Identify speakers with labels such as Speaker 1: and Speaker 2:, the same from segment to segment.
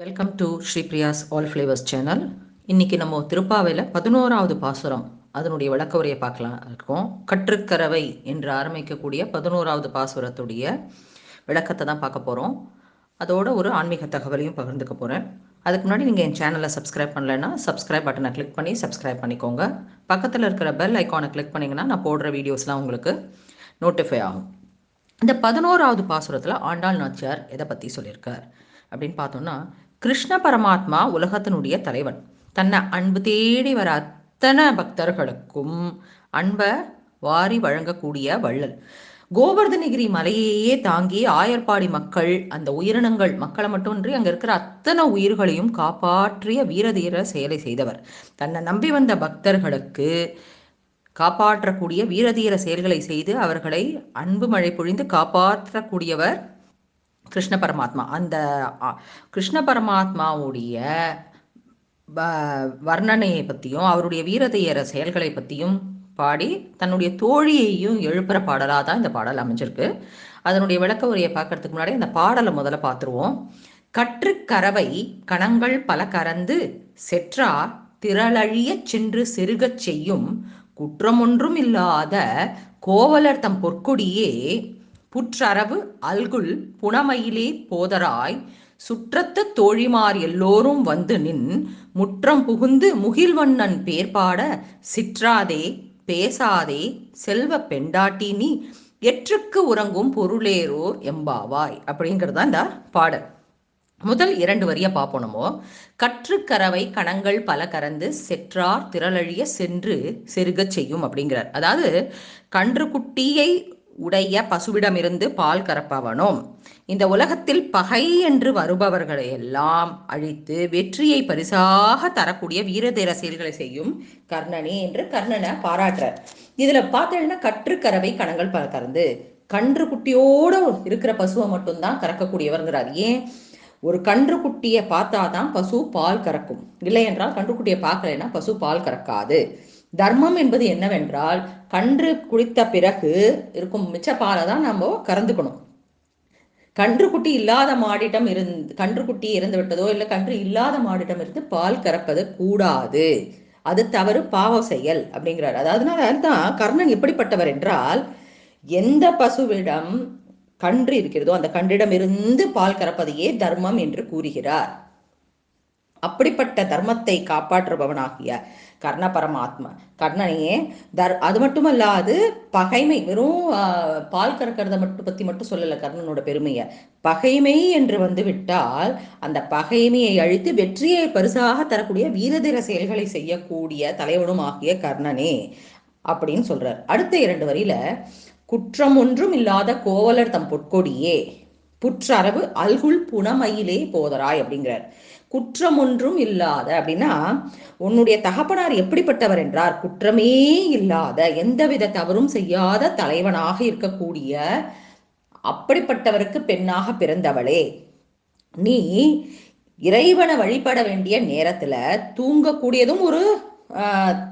Speaker 1: Welcome to Sri Priyas all flavours channel இன்னைக்கு நம்ம திருப்பாவையில் பதினோராவது பாசுரம் அதனுடைய விளக்க உரையை பார்க்கலாம். இருக்கோம் கற்றுக்கரவை என்று ஆரம்பிக்கக்கூடிய பதினோராவது பாசுரத்துடைய விளக்கத்தை தான் பார்க்க போகிறோம் அதோட ஒரு ஆன்மீக தகவலையும் பகிர்ந்துக்க போகிறேன் அதுக்கு முன்னாடி நீங்கள் என் சேனலை சப்ஸ்கிரைப் பண்ணலைன்னா சப்ஸ்கிரைப் பட்டனை கிளிக் பண்ணி சப்ஸ்கிரைப் பண்ணிக்கோங்க. பக்கத்தில் இருக்கிற பெல் ஐக்கானை கிளிக் பண்ணிங்கன்னா நான் போடுற வீடியோஸ்லாம் உங்களுக்கு நோட்டிஃபை ஆகும். இந்த பதினோராவது பாசுரத்தில் ஆண்டாள் நாச்சியார் எதை பற்றி சொல்லியிருக்கார்? அப்படின்னு பார்த்தோம்னா கிருஷ்ண பரமாத்மா உலகத்தினுடைய தலைவன். தன்னை அன்பு தேடி வர அத்தனை பக்தர்களுக்கும் அன்பை வாரி வழங்கக்கூடிய வள்ளல். கோவர்தனகிரி மலையையே தாங்கி ஆயர்பாடி மக்கள் அந்த உயிரினங்கள் மக்களை மட்டுமின்றி அங்கே இருக்கிற அத்தனை உயிர்களையும் காப்பாற்றிய வீரதீர செயலை செய்தவர். தன்னை நம்பி வந்த பக்தர்களுக்கு காப்பாற்றக்கூடிய வீரதீர செயல்களை செய்து அவர்களை அன்பு மழை பொழிந்து காப்பாற்றக்கூடியவர் கிருஷ்ண பரமாத்மா. அந்த கிருஷ்ண பரமாத்மாவுடைய வ- வர்ணனையை பற்றியும் அவருடைய வீரதையர செயல்களை பற்றியும் பாடி தன்னுடைய தோழியையும் எழுப்புற பாடலாக தான் இந்த பாடல் அமைஞ்சிருக்கு. அதனுடைய விளக்க உரையை பார்க்கறதுக்கு முன்னாடி அந்த பாடலை முதல்ல பார்த்துருவோம். கற்றுக்கரவை கணங்கள் பல கறந்து செற்றா திரளழியச் சென்று செருகச் செய்யும் குற்றமொன்றும் இல்லாத கோவலர் தம் பொற்கொடியே புற்றரவு அல்குல் புனமயிலே போதராய் சுற்றத்து தோழிமார் எல்லோரும் வந்து நின் முற்றம் புகுந்து முகில்வண்ணன் பேர்பாட சிற்றாதே பேசாதே செல்வ பெண்டாட்டி நீ எற்றுக்கு உறங்கும் பொருளேரோர் எம்பாவாய் அப்படிங்கிறது தான் இந்த பாடல். முதல் இரண்டு வரிய பார்ப்போனமோ கற்றுக்கரவை கணங்கள் பல கறந்து செற்றார் திரளழிய சென்று செருகச் செய்யும் அப்படிங்கிறார். அதாவது கன்று குட்டியை உடைய பசுவிடமிருந்து பால் கறப்பவனும் இந்த உலகத்தில் பகை என்று வருபவர்களை எல்லாம் அழித்து வெற்றியை பரிசாக தரக்கூடிய வீரதீர செயல்களை செய்யும் கர்ணனே என்று கர்ணனை பாராட்டுறார். இதுல பார்த்தீங்கன்னா கற்றுக்கறவை கணங்கள் பல கறந்து கன்று குட்டியோட இருக்கிற பசுவை மட்டும்தான் கறக்கக்கூடியவர்ங்கிறார். ஏன்? ஒரு கன்றுக்குட்டியை பார்த்தா தான் பசு பால் கறக்கும். இல்லை என்றால் கன்றுக்குட்டியை பார்க்கலைன்னா பசு பால் கறக்காது. தர்மம் என்பது என்னவென்றால் கன்று குடித்த பிறகு இருக்கும் மிச்ச பாலை தான் நம்ம கறந்துக்கணும். கன்றுக்குட்டி இல்லாத மாடிடம் இருந்து கன்றுக்குட்டி இறந்து விட்டதோ இல்லை கன்று இல்லாத மாடிடம் இருந்து பால் கறப்பது கூடாது. அது தவறு பாவ செயல் அப்படிங்கிறார். அதனால தான் கர்ணன் எப்படிப்பட்டவர் என்றால் எந்த பசுவிடம் கன்று இருக்கிறதோ அந்த கன்றிடம் இருந்து பால் கறப்பதையே தர்மம் என்று கூறுகிறார். அப்படிப்பட்ட தர்மத்தை காப்பாற்றுபவனாகிய கர்ண பரமாத்மா கர்ணனையே தர் அது மட்டுமல்லாது பகைமை வெறும் பால் கறக்கிறத மட்டும் பத்தி மட்டும் சொல்லல கர்ணனோட பெருமையை. பகைமை என்று வந்து விட்டால் அந்த பகைமையை அழித்து வெற்றியை பரிசாக தரக்கூடிய வீரதீர செயல்களை செய்யக்கூடிய தலைவனும் ஆகிய கர்ணனே அப்படின்னு சொல்றார். அடுத்த இரண்டு வரியில குற்றம் ஒன்றும் இல்லாத கோவலர் தம் பொற்கொடியே. புற்றரவு அல்குல் புனமயிலே போதராய் அப்படிங்கிறார். குற்றம் ஒன்றும் இல்லாத அப்படின்னா உன்னுடைய தகப்பனார் எப்படிப்பட்டவர் என்றார்? குற்றமே இல்லாத எந்தவித தவறும் செய்யாத தலைவனாக இருக்கக்கூடிய அப்படிப்பட்டவருக்கு பெண்ணாக பிறந்தவளே. நீ இறைவனை வழிபட வேண்டிய நேரத்துல தூங்கக்கூடியதும் ஒரு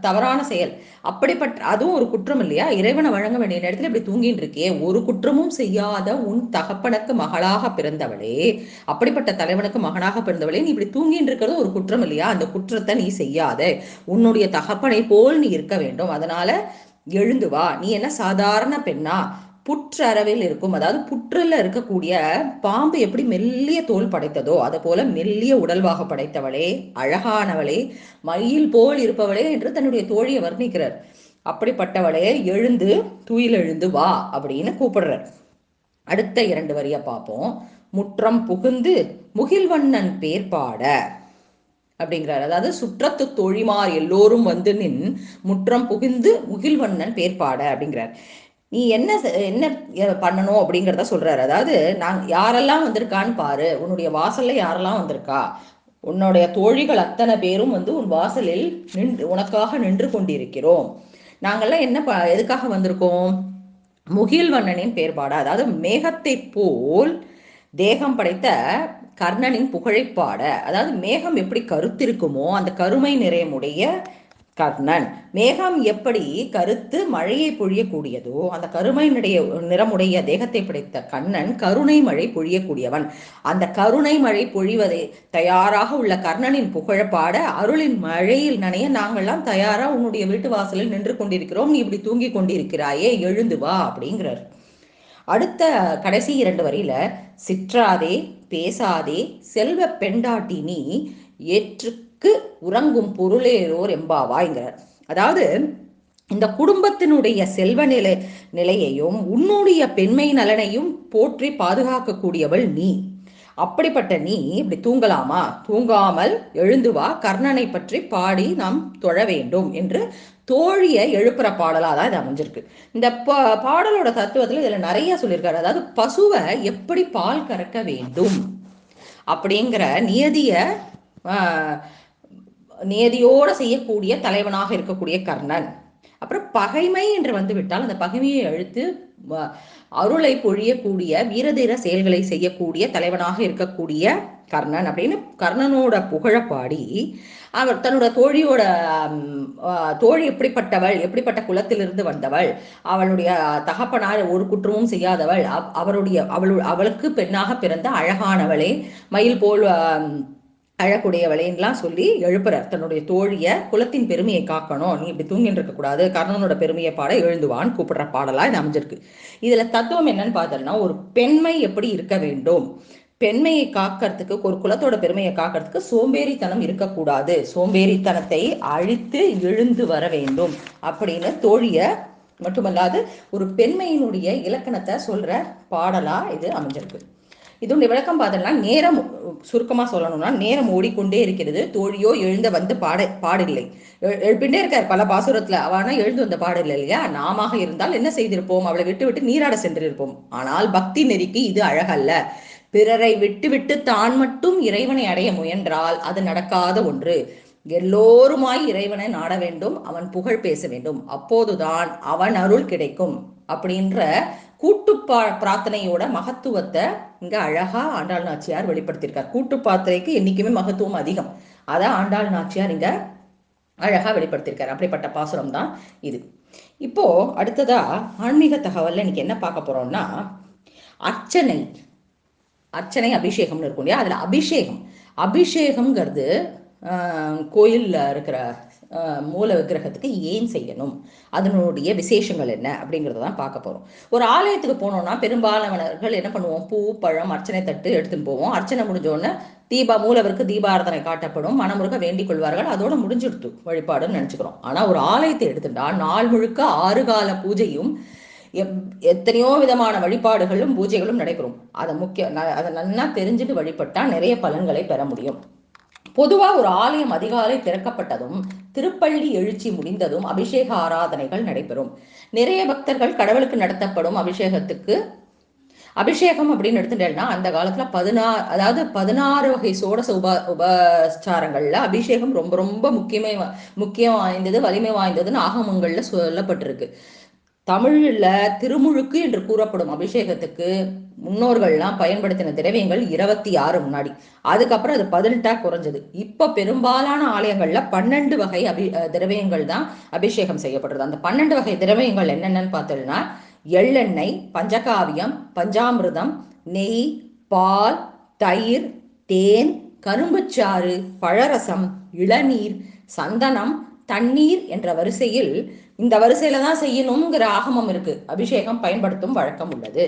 Speaker 1: தவறான செயல். அப்படிப்பட்ட அதுவும் ஒரு குற்றம் இல்லையா? இறைவனை வழங்க வேண்டிய நேரத்தில் இப்படி தூங்கிட்டு இருக்கே. ஒரு குற்றமும் செய்யாத உன் தகப்பனுக்கு மகளாக பிறந்தவளே. அப்படிப்பட்ட தலைவனுக்கு மகனாக பிறந்தவளே நீ இப்படி தூங்கிட்டு இருக்கிறது ஒரு குற்றம் இல்லையா? அந்த குற்றத்தை நீ செய்யாத. உன்னுடைய தகப்பனை போல் நீ இருக்க வேண்டும். அதனால எழுந்து வா. நீ என்ன சாதாரண பெண்ணா? புற்றறவில் இருக்கும். அதாவது புற்றில் இருக்கக்கூடிய பாம்பு எப்படி மெல்லிய தோல் படைத்ததோ அதை போல மெல்லிய உடல்வாக படைத்தவளே அழகானவளே மயில் போல் இருப்பவளே என்று தன்னுடைய தோழியை வர்ணிக்கிறார். அப்படிப்பட்டவளே எழுந்து துயில் எழுந்து வா அப்படின்னு கூப்பிடுறார். அடுத்த இரண்டு வரியை பார்ப்போம். முற்றம் புகுந்து முகில்வண்ணன் பேர்பாட அப்படிங்கிறார். அதாவது சுற்றத்து தோழிமார் எல்லோரும் வந்து நின் முற்றம் புகுந்து முகில்வண்ணன் பேர்பாட அப்படிங்கிறார். நீ என்ன செ- என்ன பண்ணணும் அப்படிங்கிறத சொல்றாரு. அதாவது நான் யாரெல்லாம் வந்திருக்கான்னு பாரு. உன்னுடைய வாசல்ல யாரெல்லாம் வந்திருக்கா? உன்னுடைய தோழிகள் அத்தனை பேரும் வந்து உன் வாசலில் நின்று உனக்காக நின்று கொண்டிருக்கிறோம். நாங்கள்லாம் என்ன ப எதுக்காக வந்திருக்கோம்? முகில்வண்ணனின் பேர்பாட அதாவது மேகத்தை போல் தேகம் படைத்த கர்ணனின் புகழைப்பாட அதாவது மேகம் எப்படி கருத்திருக்குமோ அந்த கருமை நிறையமுடைய கர்ணன் மேகம் எப்படி கருத்து மழையை பொழியக்கூடியதோ அந்த கருமையினுடைய நிறமுடைய தேகத்தை படைத்த கண்ணன் கருணை மழை பொழியக்கூடியவன். அந்த கருணை மழை பொழிவதை தயாராக உள்ள கர்ணனின் புகழப்பாட அருளின் மழையில் நனைய நாங்கள்லாம் தயாரா உன்னுடைய வீட்டு வாசலில் நின்று கொண்டிருக்கிறோம். நீ இப்படி தூங்கி கொண்டிருக்கிறாயே எழுந்து வா அப்படிங்கிறார். அடுத்த கடைசி இரண்டு வரியில சிற்றாதே பேசாதே செல்வ பெண்டாட்டி நீ குடும்பத்திற்கு உறங்கும் பொருளேரோர் எம்பாவாய்ங்கிறார். அதாவது இந்த குடும்பத்தினுடைய செல்வ நிலை நிலையையும் உன்னுடைய பெண்மை நலனையும் போற்றி பாதுகாக்கக்கூடியவள் நீ. அப்படிப்பட்ட நீ இப்படி தூங்கலாமா? தூங்காமல் எழுந்து வா. கர்ணனை பற்றி பாடி நாம் தொழ வேண்டும் என்று தோழியை எழுப்புற பாடலாக தான் இது அமைஞ்சிருக்கு. இந்த பா பாடலோட தத்துவத்தில் இதில் நிறைய சொல்லியிருக்காரு. அதாவது பசுவை எப்படி பால் கறக்க வேண்டும்? அப்படிங்கிற நியதியை நேதியோட செய்யக்கூடிய தலைவனாக இருக்கக்கூடிய கர்ணன். அப்புறம் பகைமை என்று வந்துவிட்டால் அந்த பகைமையை அழுத்து அருளை பொழியக்கூடிய வீரதீர செயல்களை செய்யக்கூடிய தலைவனாக இருக்கக்கூடிய கர்ணன் அப்படின்னு கர்ணனோட புகழப்பாடி அவர் தன்னோட தோழியோட தோழி எப்படிப்பட்டவள் எப்படிப்பட்ட குலத்திலிருந்து வந்தவள் அவளுடைய தகப்பனார் ஒரு குற்றமும் செய்யாதவள் அவருடைய அவள் அவளுக்கு பெண்ணாக பிறந்த அழகானவளே மயில் போல் அழக்கூடியவளேன்லாம் சொல்லி எழுப்புறார். தன்னுடைய தோழிய குலத்தின் பெருமையை காக்கணும். நீ இப்படி தூங்கிட்டு இருக்க கூடாது. கர்ணனோட பெருமையை பாட எழுந்துவான்னு கூப்பிடுற பாடலா இது அமைஞ்சிருக்கு. இதுல தத்துவம் என்னன்னு பார்த்தோம்னா ஒரு பெண்மை எப்படி இருக்க வேண்டும்? பெண்மையை காக்கிறதுக்கு ஒரு குலத்தோட பெருமையை காக்கிறதுக்கு சோம்பேறித்தனம் இருக்கக்கூடாது. சோம்பேறித்தனத்தை அழித்து எழுந்து வர வேண்டும். அப்படின்னு தோழிய மட்டுமல்லாது ஒரு பெண்மையினுடைய இலக்கணத்தை சொல்ற பாடலா இது அமைஞ்சிருக்கு. இதனுடைய விளக்கம் பார்த்தோம்னா நேரம் சுருக்கமாக சொல்லணும்னா நேரம் ஓடிக்கொண்டே இருக்கிறது. தோழியோ எழுந்த வந்து பாட பாடில்லை எழுப்பிண்டே இருக்கார் பல பாசுரத்தில். அவனா எழுந்து வந்த பாடல இல்லையா? நாம இருந்தால் என்ன செய்திருப்போம்? அவளை விட்டு விட்டு நீராட சென்றிருப்போம். ஆனால் பக்தி நெறிக்கு இது அழகல்ல. பிறரை விட்டுவிட்டு தான் மட்டும் இறைவனை அடைய முயன்றால் அது நடக்காத ஒன்று. எல்லோருமாய் இறைவனை நாட வேண்டும். அவன் புகழ் பேச வேண்டும். அப்போதுதான் அவன் அருள் கிடைக்கும். அப்படின்ற கூட்டு பிரார்த்தனையோட மகத்துவத்தை இங்க அழகா ஆண்டாள் நாச்சியார் வெளிப்படுத்தியிருக்கார். கூட்டு பிரார்த்தனைக்கு என்னைக்குமே மகத்துவம் அதிகம். அதான் ஆண்டாள் நாச்சியார் இங்க அழகா வெளிப்படுத்தியிருக்காரு. அப்படிப்பட்ட பாசுரம் தான் இது. இப்போ அடுத்ததா ஆன்மீக தகவல்ல இன்னைக்கு என்ன பார்க்க போறோம்னா அர்ச்சனை. அர்ச்சனை அபிஷேகம்னு இருக்கும் இல்லையா? அதுல அபிஷேகம். அபிஷேகம்ங்கிறது கோயிலில் இருக்கிற மூல விக்கிரகத்துக்கு ஏன் செய்யணும்? அதனுடைய விசேஷங்கள் என்ன? அப்படிங்கிறத தான் பார்க்க போகிறோம் ஒரு ஆலயத்துக்கு போனோம்னா பெரும்பாலானவர்கள் என்ன பண்ணுவோம்? பூ பழம் அர்ச்சனை தட்டு எடுத்துன்னு போவோம். அர்ச்சனை முடிஞ்சோடனே தீபா மூலவருக்கு தீபாரதனை காட்டப்படும். மனமுருக வேண்டிக் கொள்வார்கள். அதோட முடிஞ்சிடுத்து வழிபாடுன்னு நினச்சிக்கிறோம். ஆனால் ஒரு ஆலயத்தை எடுத்துட்டா நாள் முழுக்க ஆறு கால பூஜையும் எத்தனையோ விதமான வழிபாடுகளும் பூஜைகளும் நடைபெறும். அதை முக்கிய அதை நல்லா தெரிஞ்சுட்டு வழிபட்டால் நிறைய பலன்களை பெற முடியும். பொதுவாக ஒரு ஆலயம் அதிகாலை திறக்கப்பட்டதும் திருப்பள்ளி எழுச்சி முடிந்ததும் அபிஷேக ஆராதனைகள் நடைபெறும். நிறைய பக்தர்கள் கடவுளுக்கு நடத்தப்படும் அபிஷேகத்துக்கு அபிஷேகம் அப்படின்னு எடுத்துட்டேன்னா அந்த காலத்துல பதினாறு அதாவது பதினாறு வகை சோடச உப உபச்சாரங்கள்ல அபிஷேகம் ரொம்ப ரொம்ப முக்கியமே முக்கியம் வாய்ந்தது வலிமை வாய்ந்ததுன்னு ஆகமங்கள்ல சொல்லப்பட்டிருக்கு. தமிழில் திருமுழுக்கு என்று கூறப்படும் அபிஷேகத்துக்கு முன்னோர்கள்லாம் பயன்படுத்தின திரவியங்கள் இருபத்தி ஆறு முன்னாடி. அதுக்கப்புறம் அது பதினெட்டா குறைஞ்சது. இப்போ பெரும்பாலான ஆலயங்களில் பன்னெண்டு வகை அபி திரவியங்கள் தான் அபிஷேகம் செய்யப்படுறது அந்த பன்னெண்டு வகை திரவியங்கள் என்னென்னு பார்த்தோம்னா எள்ளெண்ணெய் பஞ்சகாவியம் பஞ்சாமிர்தம் நெய் பால் தயிர் தேன் கரும்புச்சாறு பழரசம் இளநீர் சந்தனம் தண்ணீர் என்ற வரிசையில் இந்த வரிசையில தான் செய்யணுங்கிற ஆகமம் இருக்கு. அபிஷேகம் பயன்படுத்தும் வழக்கம் உள்ளது.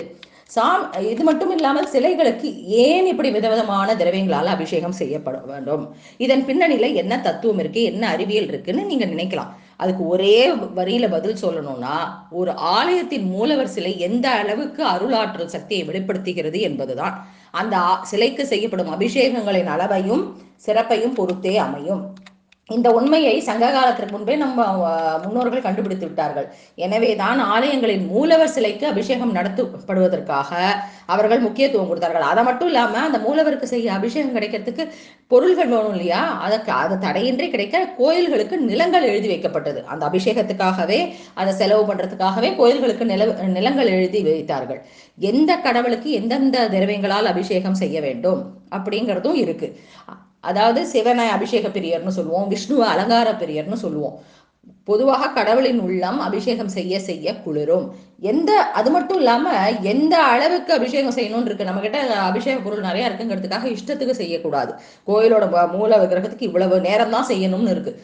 Speaker 1: சாம் இது மட்டும் இல்லாமல் சிலைகளுக்கு ஏன் இப்படி விதவிதமான திரவியங்களால் அபிஷேகம் செய்யப்பட வேண்டும்? இதன் பின்னணியில என்ன தத்துவம் இருக்கு? என்ன அறிவியல் இருக்குன்னு நீங்க நினைக்கலாம். அதுக்கு ஒரே வரியில பதில் சொல்லணும்னா ஒரு ஆலயத்தின் மூலவர் சிலை எந்த அளவுக்கு அருளாற்றல் சக்தியை வெளிப்படுத்துகிறது என்பதுதான். அந்த சிலைக்கு செய்யப்படும் அபிஷேகங்களின் அளவையும் சிறப்பையும் பொறுத்தே அமையும். இந்த உண்மையை சங்க காலத்திற்கு முன்பே நம்ம முன்னோர்கள் கண்டுபிடித்து விட்டார்கள். எனவே தான் ஆலயங்களின் மூலவர் சிலைக்கு அபிஷேகம் நடத்தப்படுவதற்காக அவர்கள் முக்கியத்துவம் கொடுத்தார்கள். அதை மட்டும் இல்லாம அந்த மூலவருக்கு செய்ய அபிஷேகம் கிடைக்கிறதுக்கு பொருள்கள் வேணும் இல்லையா? அதற்கு அது தடையின்றி கிடைக்க கோயில்களுக்கு நிலங்கள் எழுதி வைக்கப்பட்டது. அந்த அபிஷேகத்துக்காகவே அதை செலவு பண்றதுக்காகவே கோயில்களுக்கு நில நிலங்கள் எழுதி வைத்தார்கள். எந்த கடவுளுக்கு எந்தெந்த திரவியங்களால் அபிஷேகம் செய்ய வேண்டும் அப்படிங்கிறதும் இருக்கு. அதாவது சிவனை அபிஷேக பிரியர்னு சொல்லுவோம் விஷ்ணுவை அலங்கார பிரியர்னு சொல்லுவோம். பொதுவாக கடவுளின் உள்ளம் அபிஷேகம் செய்ய செய்ய குளிரும். எந்த அது மட்டும் இல்லாம எந்த அளவுக்கு அபிஷேகம் செய்யணும்னு இருக்கு நம்ம கிட்ட அபிஷேக பொருள் நிறைய இருக்குங்கிறதுக்காக இஷ்டத்துக்கு செய்யக்கூடாது. கோயிலோட மூல விக்கிரகத்துக்கு இவ்வளவு நேரம் தான் செய்யணும்னு இருக்கு.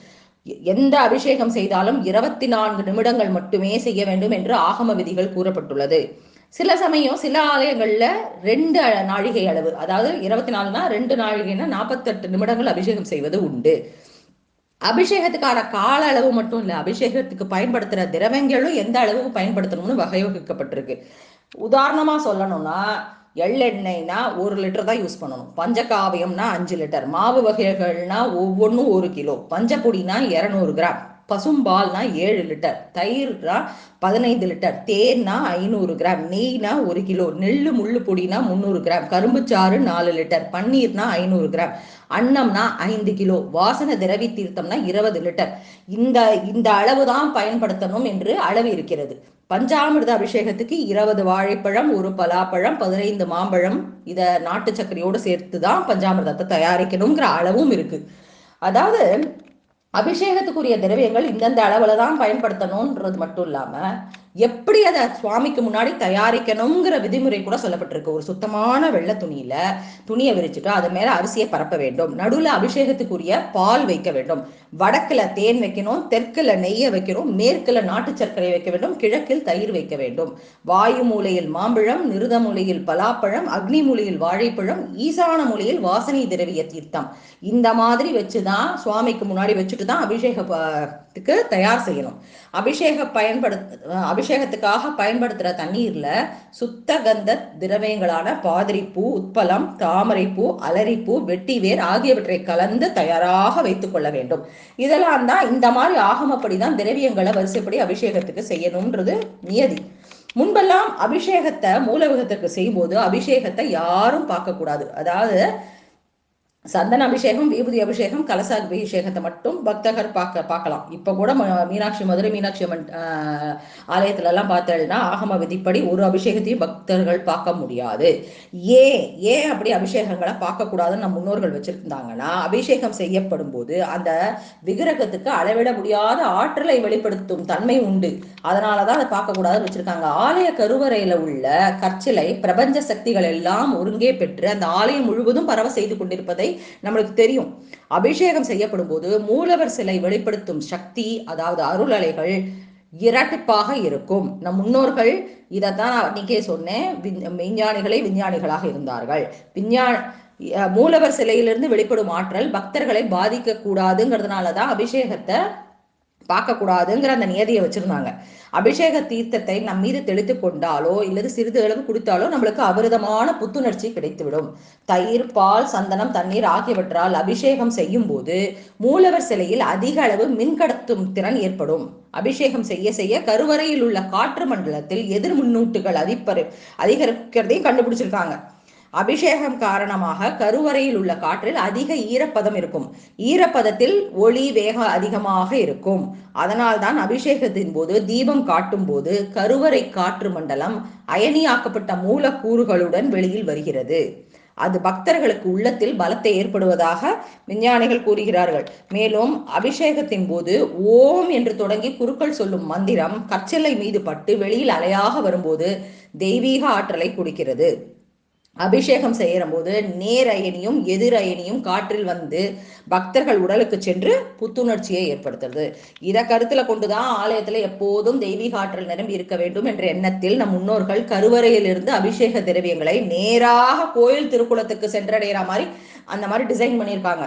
Speaker 1: எந்த அபிஷேகம் செய்தாலும் இருபத்தி நான்கு நிமிடங்கள் மட்டுமே செய்ய வேண்டும் என்று ஆகம விதிகள் கூறப்பட்டுள்ளது. சில சமயம் சில ஆலயங்கள்ல ரெண்டு நாழிகை அளவு. அதாவது இருபத்தி நாலுனா ரெண்டு நாழிகைனா நாற்பத்தெட்டு நிமிடங்கள் அபிஷேகம் செய்வது உண்டு. அபிஷேகத்துக்கான கால அளவு மட்டும் இல்லை அபிஷேகத்துக்கு பயன்படுத்துற திரவங்களும் எந்த அளவுக்கு பயன்படுத்தணும்னு வகைவகுக்கப்பட்டிருக்கு உதாரணமா சொல்லணும்னா எள்ளெண்ணெய்னா ஒரு லிட்டர் தான் யூஸ் பண்ணணும். பஞ்சகாவியம்னா அஞ்சு லிட்டர். மாவு வகைகள்னா ஒவ்வொன்றும் ஒரு கிலோ. பஞ்சப்பொடினா இரநூறு கிராம். பசும்பால்னா ஏழு லிட்டர் தயிர்னா பதினைந்து லிட்டர் தேன்னா ஐநூறு கிராம் நெய்னா ஒரு கிலோ நெல் முள்ளு பொடினா முந்நூறு கிராம் கரும்புச்சாறு நாலு லிட்டர் பன்னீர்னா ஐநூறு கிராம் அன்னம்னா ஐந்து கிலோ வாசன திரவி தீர்த்தம்னா இருபது லிட்டர். இந்த இந்த அளவு தான் பயன்படுத்தணும் என்று அளவு இருக்கிறது. பஞ்சாமிர்த அபிஷேகத்துக்கு இருபது வாழைப்பழம் ஒரு பலாப்பழம் பதினைந்து மாம்பழம் இதை நாட்டு சர்க்கரையோடு சேர்த்து தான் பஞ்சாமிர்தத்தை தயாரிக்கணுங்கிற அளவும் இருக்கு. அதாவது அபிஷேகத்துக்குரிய திரவியங்கள் இந்தந்த அளவுல தான் பயன்படுத்தணும்ன்றது மட்டும் இல்லாம எப்படி அதை சுவாமிக்கு முன்னாடி தயாரிக்கணுங்கிற விதிமுறை கூட சொல்லப்பட்டிருக்கு. ஒரு சுத்தமான வெள்ளை துணியில துணியை விரிச்சுட்டு அது மேல அரிசியை பரப்ப வேண்டும். நடுவுல அபிஷேகத்துக்குரிய பால் வைக்க வேண்டும். வடக்குல தேன் வைக்கணும் தெற்குல நெய்யை வைக்கணும் மேற்குல நாட்டு சர்க்கரை வைக்க வேண்டும் கிழக்கில் தயிர் வைக்க வேண்டும். வாயு மூலையில் மாம்பழம் நிருத மூலையில் பலாப்பழம் அக்னி மூலையில் வாழைப்பழம் ஈசான மூலையில் வாசனை திரவிய தீர்த்தம். இந்த மாதிரி வச்சுதான் சுவாமிக்கு முன்னாடி வச்சுட்டு தான் அபிஷேகத்துக்கு தயார் செய்யணும். அபிஷேக பயன்படுத்த அபிஷேகத்துக்காக பயன்படுத்துற தண்ணீர்ல சுத்த கந்த திரவியங்களான பாதிரிப்பூ உட்பலம் தாமரைப்பூ அலரிப்பூ வெட்டிவேர் ஆகியவற்றை கலந்து தயாராக வைத்துக் கொள்ள வேண்டும். இதெல்லாம் தான் இந்த மாதிரி ஆகமப்படி தான் திரவியங்களை வரிசைப்படி அபிஷேகத்துக்கு செய்யணும்ன்றது நியதி. முன்பெல்லாம் அபிஷேகத்தை மூலவிகத்திற்கு செய்யும்போது அபிஷேகத்தை யாரும் பார்க்கக்கூடாது. அதாவது சந்தன அபிஷேகம் விபூதி அபிஷேகம் கலச அபிஷேகத்தை மட்டும் பக்தர்கள் பார்க்க பார்க்கலாம். இப்ப கூட ம- மீனாட்சி மதுரை மீனாட்சி அம்மன் ஆலயத்துல எல்லாம் பார்த்தேன்னா ஆகம விதிப்படி ஒரு அபிஷேகத்தையும் பக்தர்கள் பார்க்க முடியாது. ஏன் ஏன் அப்படி அபிஷேகங்களை பார்க்க கூடாதுன்னு நம்ம முன்னோர்கள் வச்சிருந்தாங்கன்னா அபிஷேகம் செய்யப்படும் போது அந்த விக்கிரகத்துக்கு அளவிட முடியாத ஆற்றலை வெளிப்படுத்தும் தன்மை உண்டு. அதனாலதான் அதை பார்க்க கூடாதுன்னு வச்சிருக்காங்க. ஆலய கருவறையில உள்ள கற்சிலை பிரபஞ்ச சக்திகள் எல்லாம் ஒருங்கே பெற்று அந்த ஆலயம் முழுவதும் பரவ செய்து கொண்டிருப்பதை நம்மளுக்கு தெரியும். அபிஷேகம் செய்யப்படும் போது மூலவர் சிலை வெளிப்படுத்தும் சக்தி அதாவது அருள் அலைகள் இரட்டிப்பாக இருக்கும். நம் முன்னோர்கள் இதைத்தான் நான் அன்னைக்கே சொன்னேன். விஞ்ஞானிகளை விஞ்ஞானிகளே விஞ்ஞானிகளாக இருந்தார்கள். விஞ்ஞான அஹ் மூலவர் சிலையிலிருந்து வெளிப்படும் ஆற்றல் பக்தர்களை பாதிக்க கூடாதுங்கிறதுனால தான் அபிஷேகத்தை பார்க்கக்கூடாதுங்கிற அந்த நியதியை வச்சிருந்தாங்க. அபிஷேக தீர்த்தத்தை நம் மீது தெளித்து கொண்டாலோ இல்லது சிறிது அளவு குடித்தாலோ நம்மளுக்கு அபரிதமான புத்துணர்ச்சி கிடைத்துவிடும். தயிர் பால் சந்தனம் தண்ணீர் ஆகியவற்றால் அபிஷேகம் செய்யும் போது மூலவர் சிலையில் அதிக அளவு மின்கடத்தும் திறன் ஏற்படும். அபிஷேகம் செய்ய செய்ய கருவறையில் உள்ள காற்று மண்டலத்தில் எதிர் முன்னூட்டுகள் அதிப்பரு அதிகரிக்கிறதையும் கண்டுபிடிச்சிருக்காங்க. அபிஷேகம் காரணமாக கருவறையில் உள்ள காற்றில் அதிக ஈரப்பதம் இருக்கும். ஈரப்பதத்தில் ஒளி வேகம் அதிகமாக இருக்கும். அதனால்தான் அபிஷேகத்தின் போது தீபம் காட்டும் போது கருவறை காற்று மண்டலம் அயனியாக்கப்பட்ட மூலக்கூறுகளுடன் வெளியில் வருகிறது. அது பக்தர்களுக்கு உள்ளத்தில் பலத்தை ஏற்படுவதாக விஞ்ஞானிகள் கூறுகிறார்கள். மேலும் அபிஷேகத்தின் போது ஓம் என்று தொடங்கி குருக்கள் சொல்லும் மந்திரம் கற்சிலை மீது பட்டு வெளியில் அலையாக வரும்போது தெய்வீக ஆற்றலை கொடுக்கிறது. அபிஷேகம் செய்கிற போது நேர் அயனியும் எதிர் அயனியும் காற்றில் வந்து பக்தர்கள் உடலுக்கு சென்று புத்துணர்ச்சியை ஏற்படுத்துறது இதை கருத்துல கொண்டுதான் ஆலயத்துல எப்போதும் தெய்வீக ஆற்றல் நிரம்பி இருக்க வேண்டும் என்ற எண்ணத்தில் நம் முன்னோர்கள் கருவறையிலிருந்து அபிஷேக திரவியங்களை நேராக கோயில் திருக்குளத்துக்கு சென்றடைகிற மாதிரி அந்த மாதிரி டிசைன் பண்ணியிருக்காங்க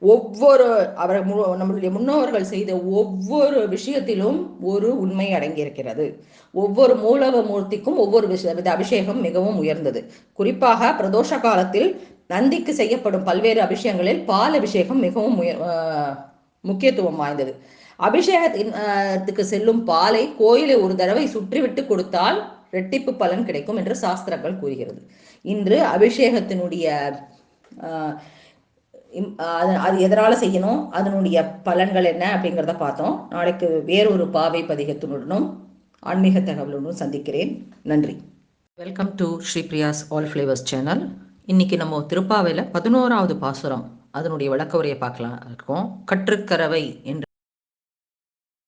Speaker 1: ஒவ்வொரு அவர் நம்மளுடைய முன்னோர்கள் செய்த ஒவ்வொரு விஷயத்திலும் ஒரு உண்மை அடங்கியிருக்கிறது. ஒவ்வொரு மூலவ மூர்த்திக்கும் ஒவ்வொரு வித அபிஷேகம் மிகவும் உயர்ந்தது. குறிப்பாக பிரதோஷ காலத்தில் நந்திக்கு செய்யப்படும் பல்வேறு அபிஷேகங்களில் பால் அபிஷேகம் மிகவும் ஆஹ் முக்கியத்துவம் வாய்ந்தது. அபிஷேகத்தின் ஆஹ் செல்லும் பாலை கோயிலை ஒரு தடவை சுற்றிவிட்டு கொடுத்தால் ரெட்டிப்பு பலன் கிடைக்கும் என்று சாஸ்திரங்கள் கூறுகிறது. இன்று அபிஷேகத்தினுடைய ஆஹ் அது அது எதனால் செய்யணும்? அதனுடைய பலன்கள் என்ன அப்படிங்கிறத பார்த்தோம். நாளைக்கு வேறொரு பாவை பதிகத்துடனும் ஆன்மீக தகவலுடனும் சந்திக்கிறேன். நன்றி. Welcome to Sri Priyas all flavours channel இன்னைக்கு நம்ம திருப்பாவையில் பதினோராவது பாசுரம் அதனுடைய விளக்க உரையை பார்க்கலாம் இருக்கோம். கற்றுக்கரவை என்ற